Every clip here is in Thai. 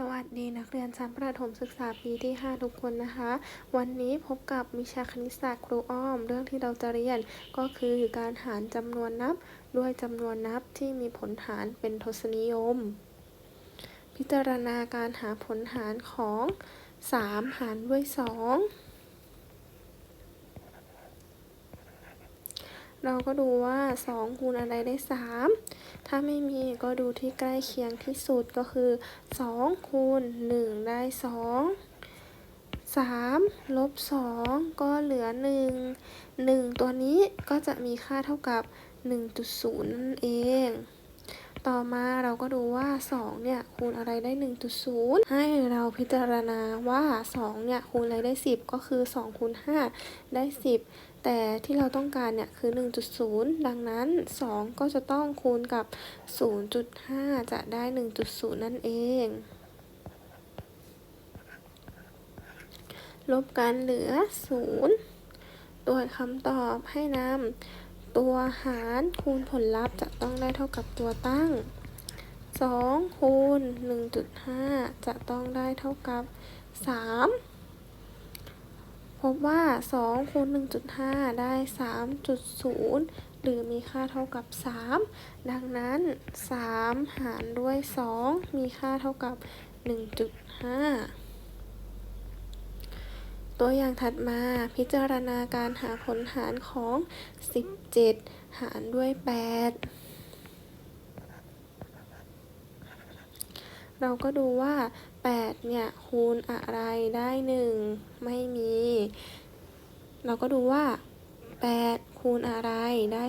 สวัสดีนักเรียนชั้นประถมศึกษาปีที่ 5 ทุกคนนะคะ วันนี้พบกับวิชาคณิตศาสตร์ครูอ้อม เรื่องที่เราจะเรียนก็คือการหารจำนวนนับ ด้วยจำนวนนับที่มีผลหารเป็นทศนิยม พิจารณาการหาผลหารของ 3 หารด้วย 2 เราก็ดูว่า2คูณอะไรได้ 3 ถ้าไม่มีก็ดูที่ใกล้เคียงที่สุดก็คือ2คูณ1 ได้ 2 3ลบ2ก็เหลือ 1 1 ตัวนี้ก็จะมีค่าเท่ากับ 1.0 นั่นเอง ต่อมาเราก็ดูว่า 2 เนี่ย คูณอะไรได้ 1.0 ให้เราพิจารณาว่า 2 เนี่ย คูณอะไรได้ 10 ก็คือ 2 คูณ 5 ได้ 10 แต่ที่เราต้องการเนี่ยคือ 1.0 ดังนั้น 2 ก็จะต้องคูณกับ 0.5 จะได้ 1.0 นั่นเอง ลบกันเหลือ 0 ตัวคำตอบให้นำตัวหารคูณผลลัพธ์จะต้องได้เท่ากับตัวตั้ง 2 คูณ 1.5 จะต้องได้เท่ากับ 3 บว่า 2 คูณ 1.5 ได้ 3.0 หรือมีค่าเท่ากับ 3 ดังนั้น 3 หารด้วย 2 มีค่าเท่ากับ 1.5 ตัวอย่างถัดมาพิจารณาการหาผลหารของ 17 หารด้วย 8เราก็ดูว่า 8 เนี่ย คูณอะไรได้ 1 ไม่มี เราก็ดูว่า 8 คูณอะไรได้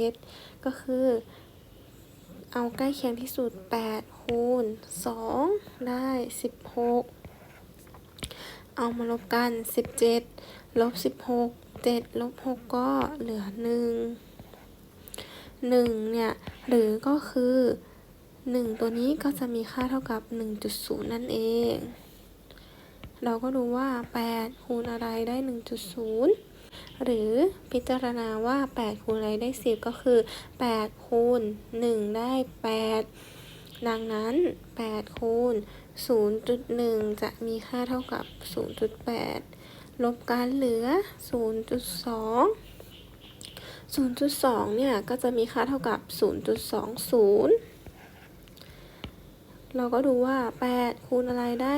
17 ก็คือ เอาใกล้เคียงที่สุด 8 คูณ 2 ได้ 16 เอามาลบกัน 17 ลบ 16 7ลบ6ก็เหลือ 1 1 เนี่ย หรือก็คือ 1 ตัวนี้ก็จะมีค่าเท่ากับ 1.0 นั่นเอง เราก็ดูว่า 8 คูณอะไรได้ 1.0 หรือพิจารณาว่า 8 คูณอะไรได้ 10 ก็คือ 8 คูณ 1 ได้ 8 ดังนั้น 8 คูณ 0.1 จะมีค่าเท่ากับ 0.8 ลบกันเหลือ 0.2 0.2 เนี่ย ก็จะมีค่าเท่ากับ 0.20 เราก็ดูว่า 8 คูณอะไรได้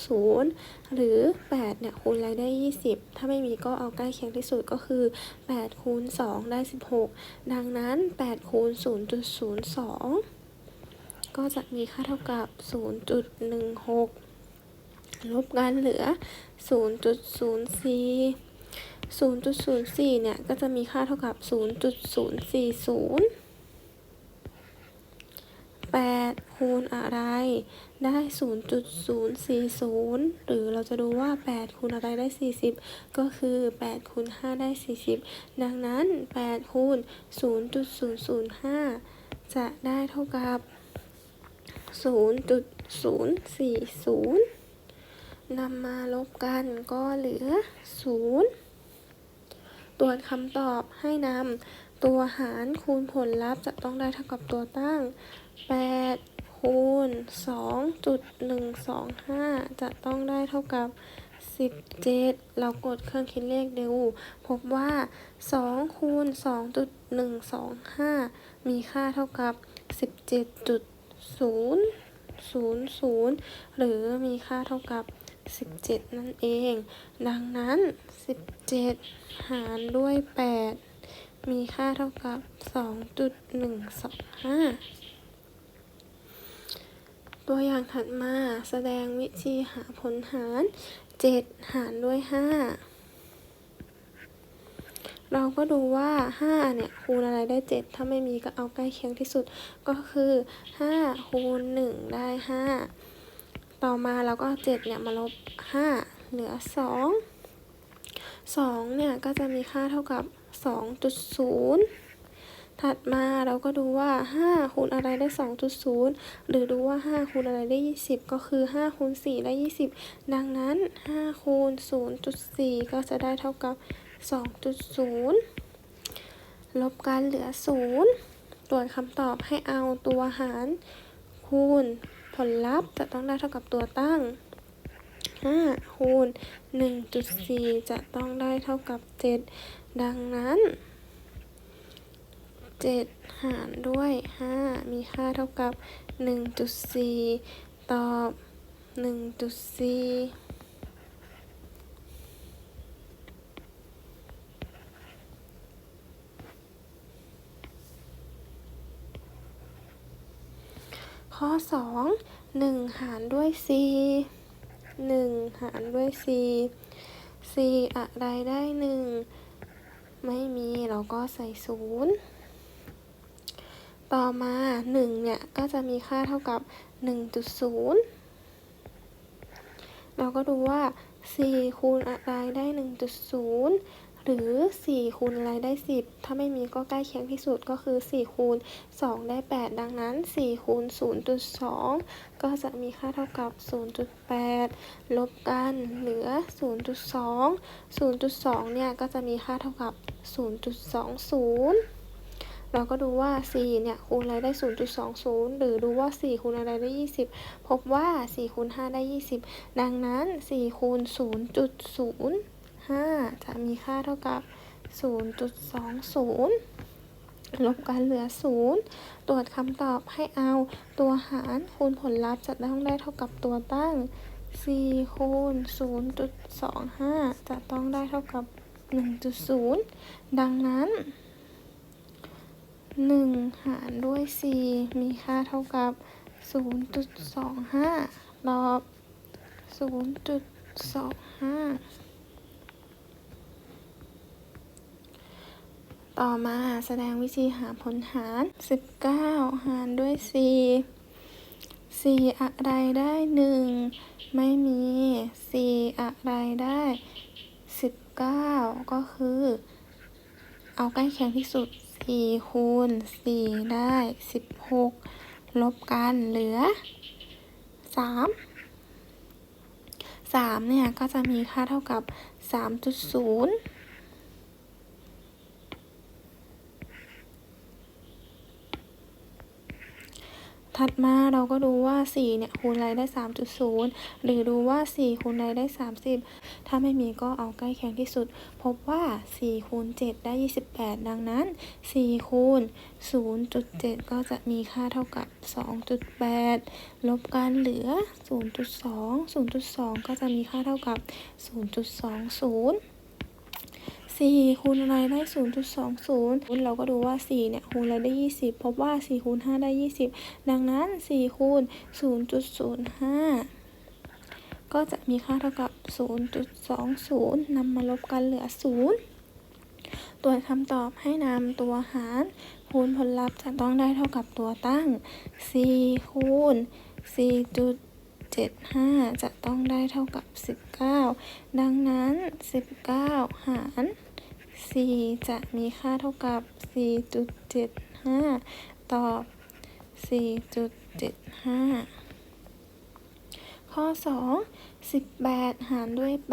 0.20 หรือ 8 เนี่ย คูณอะไรได้ 20 ถ้าไม่มีก็เอาใกล้เคียงที่สุดก็คือ 8 คูณ 2 ได้ 16 ดังนั้น 8 คูณ 0.02 ก็จะมีค่าเท่ากับ 0.16 ลบกันเหลือ 0.04 0.04 เนี่ย ก็จะมีค่าเท่ากับ 0.040 8 คูณอะไร ได้ 0.040 หรือเราจะดูว่า 8 คูณอะไรได้ 40 ก็คือ 8 คูณ 5 ได้ 40 ดังนั้น 8 คูณ 0.005 จะได้เท่ากับ 0.040 นำมาลบกันก็เหลือ 0ตรวจคำตอบให้นำตัวหารคูณผลลัพธ์จะต้องได้เท่ากับตัวตั้ง 8คูณ2.125 จะต้องได้เท่ากับ 17 เรากดเครื่องคิดเลขดู พบว่า2คูณ2.125 มีค่าเท่ากับ 17.000 หรือมีค่าเท่ากับ 17 นั่นเอง ดังนั้น 17 หารด้วย 8 มีค่าเท่ากับ 2.125 ตัวอย่างถัดมาแสดงวิธีหาผลหาร 7 หารด้วย 5 เราก็ดูว่า 5 เนี่ย คูณอะไรได้ 7 ถ้าไม่มีก็เอาใกล้เคียงที่สุดก็คือ 5 คูณ 1 ได้ 5 ต่อมาเราก็เอา7เนี่ย มาลบ 5 เหลือ 2 2 เนี่ย ก็จะมีค่าเท่ากับ 2.0 ถัดมาเราก็ดูว่า 5 คูณอะไรได้ 2.0 หรือดูว่า 5 คูณอะไรได้ 20 ก็คือ 5 คูณ 4 ได้ 20 ดังนั้น 5 คูณ 0.4 ก็จะได้เท่ากับ 2.0 ลบกันเหลือ 0 ตรวจคำตอบให้เอาตัวหาร คูณผลลัพธ์จะต้องได้เท่ากับตัวตั้ง 5 คูณ 1.4 จะต้องได้เท่ากับ 7 ดังนั้น 7 หารด้วย 5 มีค่าเท่ากับ 1.4 ตอบ 1.4ข้อ 2 1 หารด้วย4 1หารด้วย4 4อะไรได้ 1 ไม่มีเราก็ใส่ศูนย์ ต่อมา 1 เนี่ย ก็จะมีค่าเท่ากับ 1.0 เราก็ดูว่า 4 คูณอะไรได้ 1.0 หรือ 4 คูณอะไรได้ 10 ถ้าไม่มีก็ใกล้เคียงที่สุดก็คือ 4 คูณ 2 ได้ 8 ดังนั้น 4 คูณ 0.2 ก็จะมีค่าเท่ากับ 0.8 ลบกันเหลือ 0.2 0.2 เนี่ย ก็จะมีค่าเท่ากับ 0.20 เราก็ดูว่า 4 เนี่ยคูณอะไรได้ 0.20 หรือดูว่า 4 คูณอะไรได้ 20 พบว่า 4 คูณ 5 ได้ 20 ดังนั้น 4 คูณ 0.0 5 จะมีค่าเท่ากับ 0.20 ลบกันเหลือ 0 ตรวจคำตอบให้เอาตัวหารคูณผลลัพธ์จะต้องได้เท่ากับตัวตั้ง 4 คูณ 0.25 จะต้องได้เท่ากับ 1.0 ดังนั้น 1 หารด้วย 4 มีค่าเท่ากับ 0.25 ตอบ 0.25 ต่อมาแสดงวิธีหาผลหาร 19 หารด้วย 4 4 อะไรได้ 1 ไม่มี 4 อะไรได้ 19 ก็คือ เอาใกล้เคียงที่สุด 4คูณ4ได้ 16 ลบกันเหลือ 3 3 เนี่ย ก็จะมีค่าเท่ากับ 3.0 ถัดมาเราก็ดูว่า 4 เนี่ยคูณอะไรได้ 3.0 หรือดูว่า 4 คูณอะไรได้ 30 ถ้าไม่มีก็เอาใกล้เคียงที่สุด พบว่า 4 คูณ 7 ได้ 28 ดังนั้น 4 คูณ 0.7 ก็จะมีค่าเท่ากับ 2.8 ลบกันเหลือ 0.2 0.2 ก็จะมีค่าเท่ากับ 0.20 4คูณอะไรได้ 0.20 เราก็ดูว่า 4 เนี่ยคูณอะไรได้ 20 พบว่า 4 คูณ 5 ได้ 20 ดังนั้น 4 คูณ 0.05 ก็จะมีค่าเท่ากับ 0.20 นำมาลบกันเหลือ 0ตรวจคำตอบให้นำตัวหารคูณผลลัพธ์จะต้องได้เท่ากับตัวตั้ง 4 คูณ 4.75 จะต้องได้เท่ากับ 19 ดังนั้น 19 หาร 4 จะมีค่าเท่ากับ 4.75 ตอบ 4.75 ข้อ 2 18 หารด้วย 8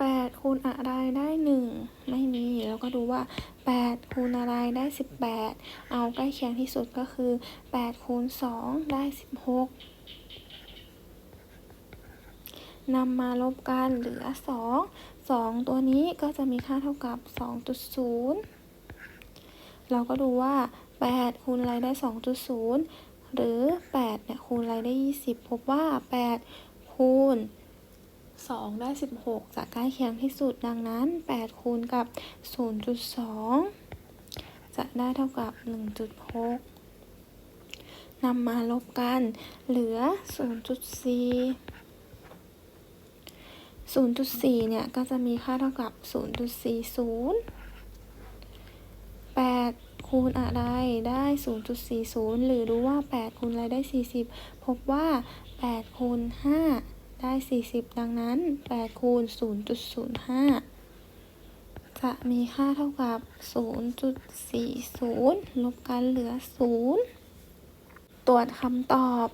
8 คูณอะไรได้ 1 ไม่มีแล้วก็ดูว่า 8 คูณอะไรได้ 18 เอาใกล้เคียงที่สุดก็คือ 8 คูณ 2 ได้ 16 นำมาลบกันเหลือ 2 2 ตัวนี้ก็จะมีค่าเท่ากับ 2.0 เราก็ดูว่า 8 คูณอะไรได้ 2.0 หรือ 8 เนี่ย คูณอะไรได้ 20 พบว่า 8 คูณ 2 ได้ 16 จะใกล้เคียงที่สุด ดังนั้น 8 คูณกับ 0.2 จะได้เท่ากับ 1.6นำมาลบกันเหลือ 0.4 0.4 เนี่ย ก็จะมีค่าเท่ากับ 0.40 8 คูณอะไรได้ 0.40 หรือรู้ว่า 8 คูณอะไรได้ 40 พบว่า 8 คูณ 5 ได้ 40 ดังนั้น 8 คูณ 0.05 จะมีค่าเท่ากับ 0.40 ลบกันเหลือ 0 ตรวจคำตอบ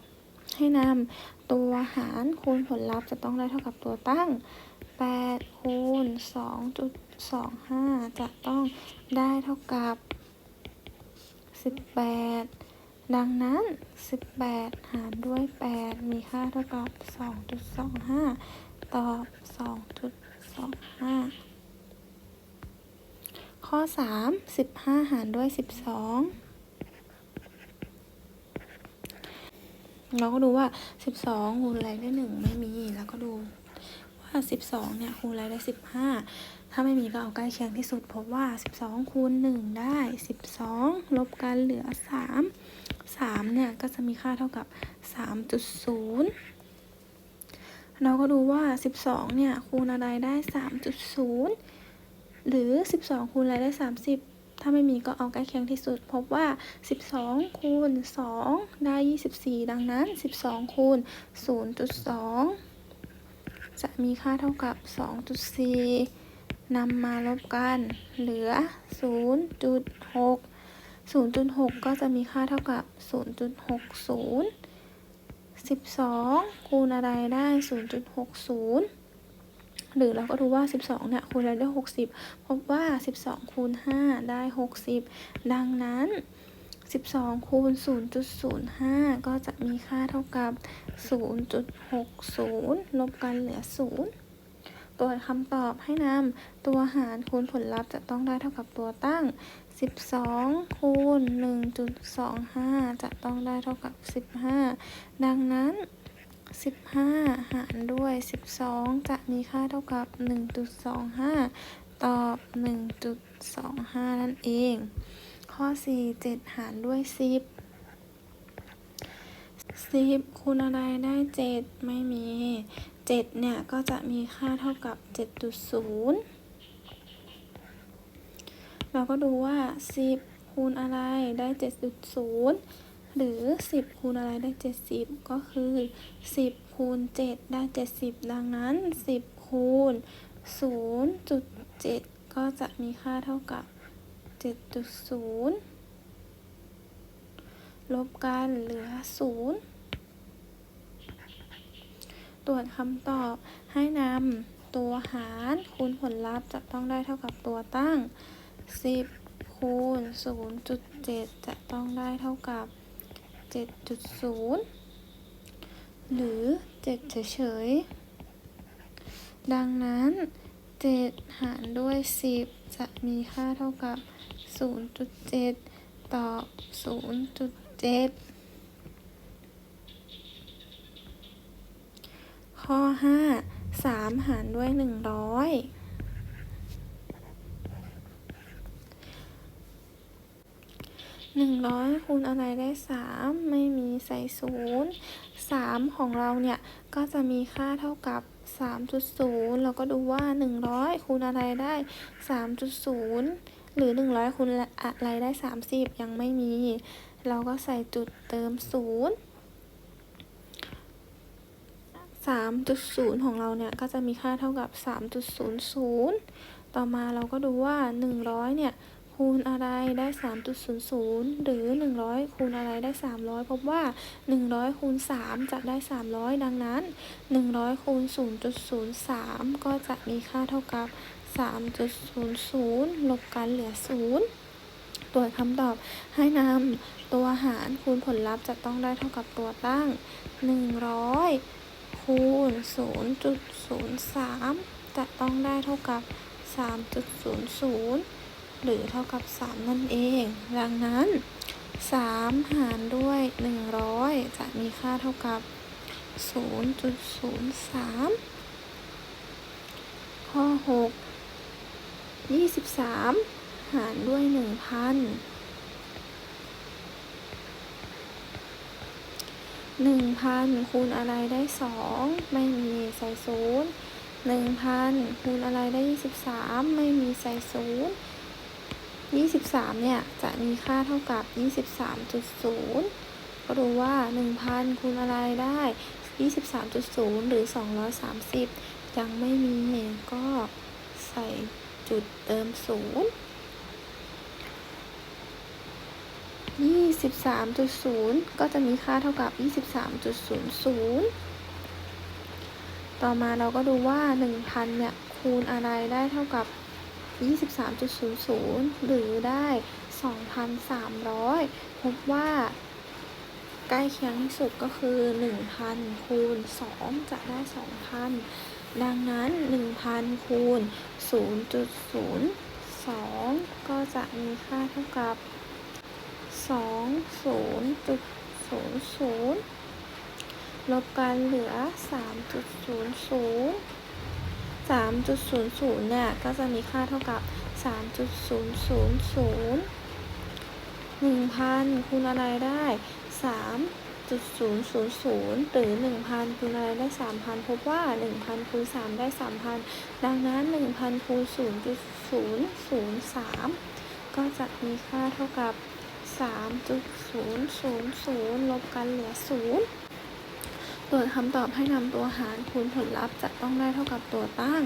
ให้นำ ตัวหารคูณผลลัพธ์จะต้องได้เท่ากับตัวตั้ง 8 คูณ 2.25 จะต้องได้เท่ากับ 18 ดังนั้น 18 หารด้วย 8 มีค่าเท่ากับ 2.25 ตอบ 2.25 ข้อ 3 15 หารด้วย 12 เราก็ดูว่า 12คูณอะไรได้ 1 ไม่มี แล้วก็ดูว่า 12 เนี่ยคูณอะไรได้ 15 ถ้าไม่มีก็เอาใกล้เคียงที่สุด พบว่า 12คูณ1ได้ 12 ลบกันเหลือ 3 3 เนี่ย ก็จะมีค่าเท่ากับ 3.0 เราก็ดูว่า 12 เนี่ย คูณอะไรได้ 3.0 หรือ 12 คูณอะไรได้ 30 ถ้าไม่มีก็เอาใกล้เคียงที่สุด พบว่า 12 คูณ 2 ได้ 24 ดังนั้น 12 คูณ 0.2 จะมีค่าเท่ากับ 2.4นำมาลบกัน เหลือ 0.6 0.6 ก็จะมีค่าเท่ากับ 0.60 12 คูณอะไรได้ 0.60 หรือเราก็ดูว่า 12เนี่ยคูณอะไรได้ 60 พบว่า 12 คูณ 5 ได้ 60 ดังนั้น 12 คูณ 0.05 ก็จะมีค่าเท่ากับ 0.60 ลบกันเหลือ 0 ตัวคำตอบให้นำตัวหารคูณผลลัพธ์จะต้องได้เท่ากับตัวตั้ง 12 คูณ 1.25 จะต้องได้เท่ากับ 15 ดังนั้น 15 หารด้วย 12 จะมีค่าเท่ากับ 1.25 ตอบ 1.25 นั่นเอง ข้อ 4 7 หารด้วย 10 10 คูณอะไรได้ 7 ไม่มี 7 เนี่ย ก็จะมีค่าเท่ากับ 7.0 เราก็ดูว่า 10 คูณอะไรได้ 7.0 หรือ 10 คูณอะไรได้ 70 ก็คือ 10 คูณ 7 ได้ 70 ดังนั้น 10 คูณ 0.7 ก็จะมีค่าเท่ากับ 7.0 ลบกันเหลือ 0 ตรวจคำตอบให้นำตัวหารคูณผลลัพธ์จะต้องได้เท่ากับตัวตั้ง 10 คูณ 0.7 จะต้องได้เท่ากับ 7.0 หรือ 7 เฉยๆ ดังนั้น 7 หารด้วย 10 จะมีค่าเท่ากับ 0.7ต่อ0.7ข้อ 5 3 หารด้วย 100 หนึ่งร้อยคูณอะไรได้สามไม่มีใส่ศูนย์สามของเราเนี่ย ก็จะมีค่าเท่ากับสามจุดศูนย์เราก็ดูว่าหนึ่งร้อยคูณอะไรได้สามจุดศูนย์หรือหนึ่งร้อยคูณอะไรได้สามสิบยังไม่มี เราก็ใส่จุดเติมศูนย์สามจุดศูนย์ของเราเนี่ย ก็จะมีค่าเท่ากับสามจุดศูนย์ศูนย์ต่อมาเราก็ดูว่าหนึ่งร้อยเนี่ย คูณอะไรได้ 3.00 หรือ 100 คูณอะไรได้ 300 พบว่า 100 คูณ 3 จะได้ 300 ดังนั้น 100 คูณ 0.03 ก็จะมีค่าเท่ากับ 3.00 ลบกันเหลือ 0ตัวคำตอบให้นำตัวหารคูณผลลัพธ์จะต้องได้เท่ากับตัวตั้ง 100 คูณ 0.03 จะต้องได้เท่ากับ 3.00 หรือเท่ากับ 3 นั่นเอง ดังนั้น 3 หารด้วย 100 จะมีค่าเท่ากับ 0.03 ข้อ 6 23 หารด้วย 1,000 1,000คูณอะไรได้2ไม่มีใส่ศูนย์1,000คูณอะไรได้23ไม่มีใส่ศูนย์ 23 เนี่ย จะมีค่าเท่ากับ 23.0 ก็รู้ว่า 1,000 คูณอะไรได้ 23.0 หรือ 230 ยังไม่มีก็ใส่จุดเติม 0 23.0 ก็จะมีค่าเท่ากับ 23.00 ต่อมาเราก็ดูว่า 1,000 เนี่ย คูณอะไรได้เท่ากับ 23.00 หรือได้ 2,300 พบว่า ใกล้เคียงที่สุดก็คือ 1,000 คูณ 2 จะได้ 2,000 ดังนั้น 1,000 คูณ 0.02 ก็จะมีค่าเท่ากับ 20.00 ลบกันเหลือ 3.00 3.00 เนี่ย ก็จะมีค่าเท่ากับ 3.000 1,000 คูณอะไรได้ 3.000 หรือ 1,000 คูณอะไรได้ 3,000 พบว่า 1,000 คูณ 3 ได้ 3,000 ดังนั้น 1,000 คูณ 0.003 ก็จะมีค่าเท่ากับ 3.000 ลบกันเหลือ 0 โดคำตอบให้นำตัวหารคูณผลลัพธ์จะต้องได้เท่ากับตัวตั้ง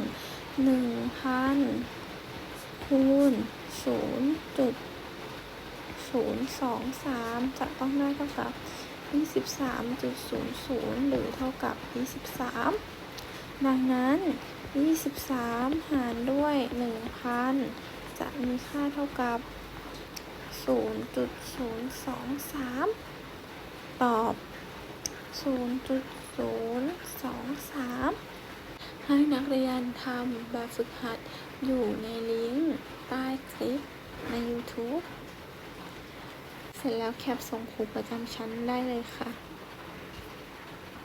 1,000 คูณ 0.023 จะต้องได้เท่ากับ 23.00 หรือเท่ากับ 23 ดังนั้น 23 หารด้วย 1,000 จะมีค่าเท่ากับ 0.023 ตอบ 0.023 ให้นักเรียนทำแบบฝึกหัดอยู่ในลิงก์ใต้คลิปใน YouTube เสร็จแล้วแคปส่งครูประจำชั้นได้เลยค่ะ